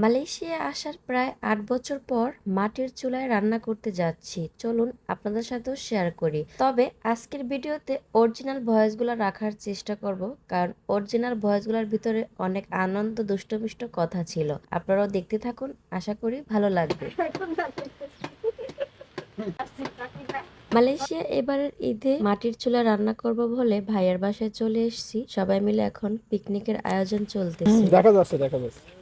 Malaysia আসার প্রায় আট বছর পর মাটির চুলায় রান্না করতে যাচ্ছি। চলুন আপনাদের সাথেও শেয়ার করি। তবে আজকের ভিডিওতে অরিজিনাল ভয়েসগুলো রাখার চেষ্টা করব, কারণ অরিজিনাল ভয়েসগুলোর ভিতরে অনেক আনন্দ, দুষ্টমিষ্ট কথা ছিল। আপনারাও দেখতে থাকুন, আশা করি ভালো লাগবে। মালয়েশিয়া এবারের ঈদে মাটির চুলা রান্না করব বলে ভাইয়ের বাসায় চলে এসেছি। সবাই মিলে এখন পিকনিকের আয়োজন চলতেছে। দেখা যাচ্ছে দেখা যাচ্ছে।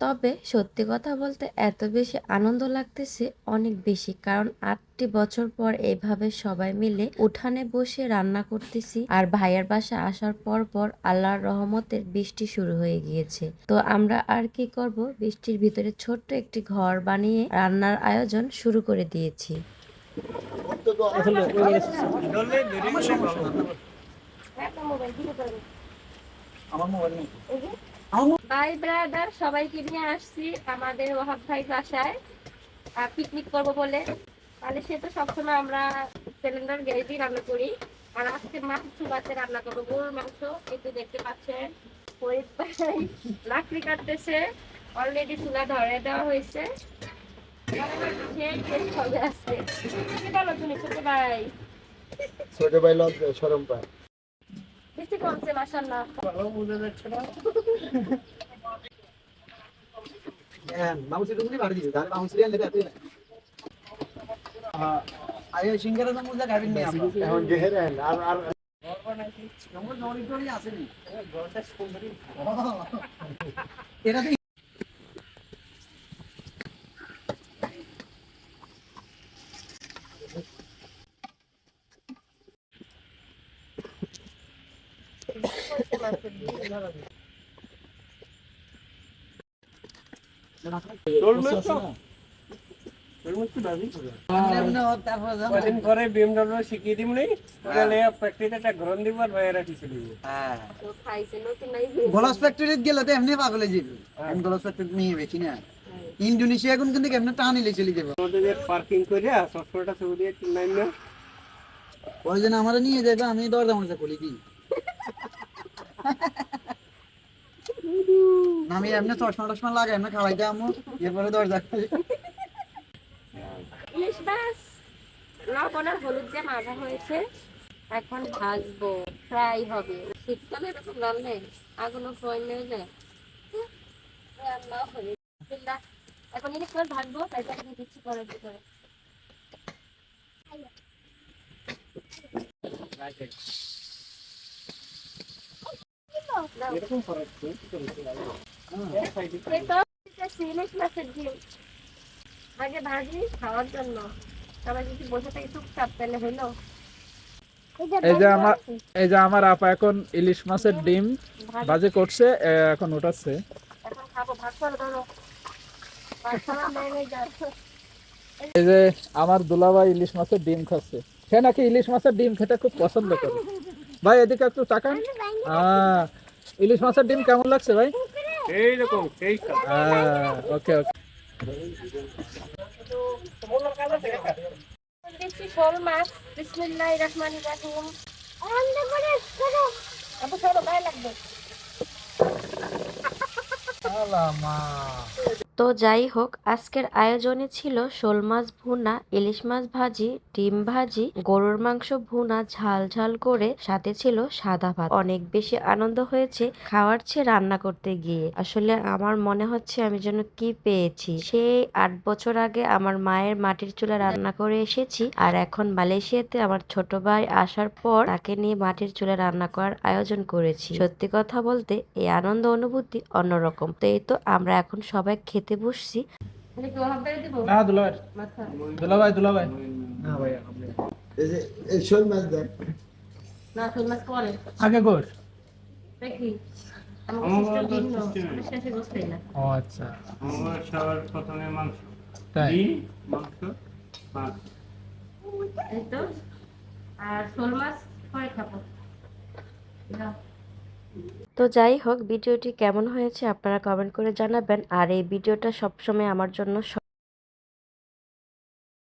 তবে সত্যি কথা বলতে এত বেশি আনন্দ লাগতেছে অনেক বেশি। কারণ আটটি বছর পর এইভাবে সবাই মিলে উঠানে বসে রান্না করতেছি আর ভাইয়ের বাসা আসার পর পর আল্লাহর রহমতের বৃষ্টি শুরু হয়ে গিয়েছে। তো আমরা আর কি করব? বৃষ্টির ভিতরে ছোট্ট একটি ঘর বানিয়ে রান্নার আয়োজন শুরু করে দিয়েছি। আমার মোবাইল ভাই ব্রাদার সবাইকে নিয়ে আসছি আমাদের ওহাব ভাই বাসায়। পিকনিক করব বলে। তাহলে সে তো সবসময় আমরা সিলিন্ডার গ্যাসই রান্না করি। আর আজকে মাছ চুলাতে রান্না করব। গরুর মাংস। এই দেখতে পাচ্ছেন ফরিদ ভাই লাকড়ি কাটতেছে। অলরেডি চুলা ধরে দেওয়া হয়েছে। ছোট ভাই ছোট ভাই। লজ সরম পায়। বেশি কমছে মাসাল্লাহ হ্যাঁ মাউসি তুমি বাড়ি দিছে তাহলে মাউসি লেতে আতে আরে সিঙ্গারা তো মুজা গাবিন নেই আমরা এখন গেহেরেন আর আর এটা তারপর বিএমডব্লিউ শিখিয়ে দিব নেই তাহলে একটা ঘরন দিব আর বাইরে টিসে দিব হ্যাঁ তো খাইছে নতুন নাই গলস ফ্যাক্টরি গেলে তো এমনি পাগলে যাবে আমি গলস ফ্যাক্টরি নিয়ে বেশি না। ইন্দোনেশিয়া কোন কিন্তু চলে যাবে। আমাদের পার্কিং করে সবসময়টা ছবি দিয়ে কিনাই না। ওই জন্য আমার নিয়ে যাবে আমি দরজা মরজা খুলি দিই আমি এমনি চশমা টশমা লাগাই এমনি খাওয়াইতে আমু। এরপরে দরজা খুলি। ইলিশ মাছ। লবণ আর হলুদ দিয়ে মাখা হয়েছে। এখন ভাজবো ফ্রাই হবে। শীতকালে এরকম রান্নে আগুনও ফ্রাই নেই বিসমিল্লাহ। এখন ইলিশ মাছ ভাজবো তাই তাকে দিয়ে দিচ্ছি পরে ভিতরে এরকম আগে ভাজি খাওয়ার জন্য যদি বসে চুপচাপ তাহলে হইল এই যে আমার আপা এখন ইলিশ মাছের ডিম করছে এখন উঠাচ্ছে। এই যে আমার দুলাভাই ইলিশ মাছের ডিম খাচ্ছে। সে নাকি ইলিশ মাছের ডিম খেতে খুব পছন্দ করে। ভাই এদিকে একটু তাকান। আহ, ইলিশ মাছের ডিম কেমন লাগছে ভাই? এইরকম সেই ওকে ওকে। দিচ্ছি শোল মাছ বিসমিল্লাহির রহমানির রহিম। আবু সরো গায়ে লাগবে। তো যাই হোক, আজকের আয়োজনে ছিল শোল মাছ ভুনা, ইলিশ মাছ ভাজি, ডিম ভাজি, গরুর মাংস ভুনা, ঝাল ঝাল করে সাথে ছিল সাদা ভাত। অনেক বেশি আনন্দ হয়েছে খাওয়ার চেয়ে রান্না করতে গিয়ে। আসলে আমার মনে হচ্ছে আমি যেন কি পেয়েছি। সেই আট বছর আগে আমার মায়ের মাটির চুলা রান্না করে এসেছি আর এখন মালয়েশিয়াতে আমার ছোট ভাই আসার পর তাকে নিয়ে মাটির চুলা রান্না করার আয়োজন করেছি। সত্যি কথা বলতে, এই আনন্দ অনুভূতি অন্যরকম। তো এই তো আমরা এখন সবাই খেতে বসছি। আগে ও আচ্ছা। সবার প্রথমে মাংস। তাই? মাংস মাছ। এই তো। আর শোল মাছ পরে খাব। তো যাই হোক, ভিডিওটি কেমন হয়েছে আপনারা কমেন্ট করে জানাবেন। আর এই ভিডিওটা সবসময় আমার জন্য